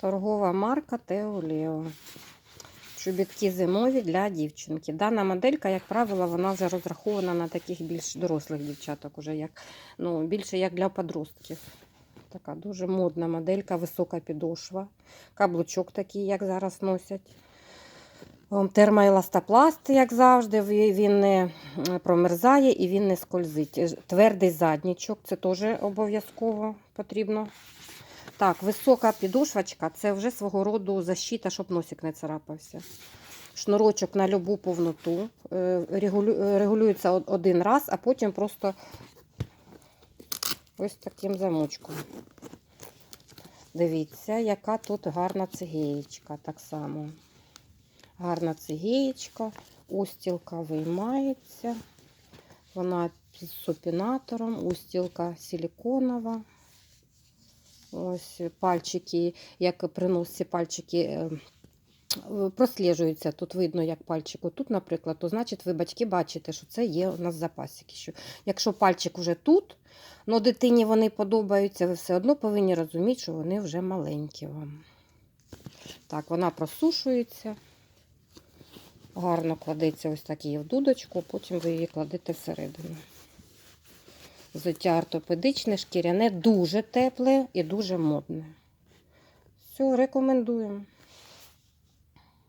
Торгова марка Тео Лео. Чобітки зимові для дівчинки. Дана моделька, як правило, вона вже розрахована на таких більш дорослих дівчаток, уже як, ну, більше як для подростків. Така дуже модна моделька, висока підошва. Каблучок такий, як зараз носять. Термоеластопласт, як завжди, він не промерзає і він не скользить. Е, Твердий заднічок, це теж обов'язково потрібно. Так, висока підошвочка це вже свого роду защита, щоб носик не царапався. Шнурочок на любу повноту. е, е, Регулюється один раз, а потім просто ось таким замочком. Дивіться, яка тут гарна цигеєчка так само. Гарна цигеєчка, устілка виймається. Вона з супінатором, устілка силіконова. Ось пальчики, як при носі пальчики е, просліджуються. Тут видно, як пальчик тут, наприклад, то значить ви батьки бачите, що це є у нас запасики. Що якщо пальчик вже тут, але дитині вони подобаються, ви все одно повинні розуміти, що вони вже маленькі вам. Так, вона просушується. Гарно кладеться ось так її в дудочку, потім ви її кладете всередину. Взуття ортопедичне, шкіряне, дуже тепле і дуже модне. Все, рекомендуємо.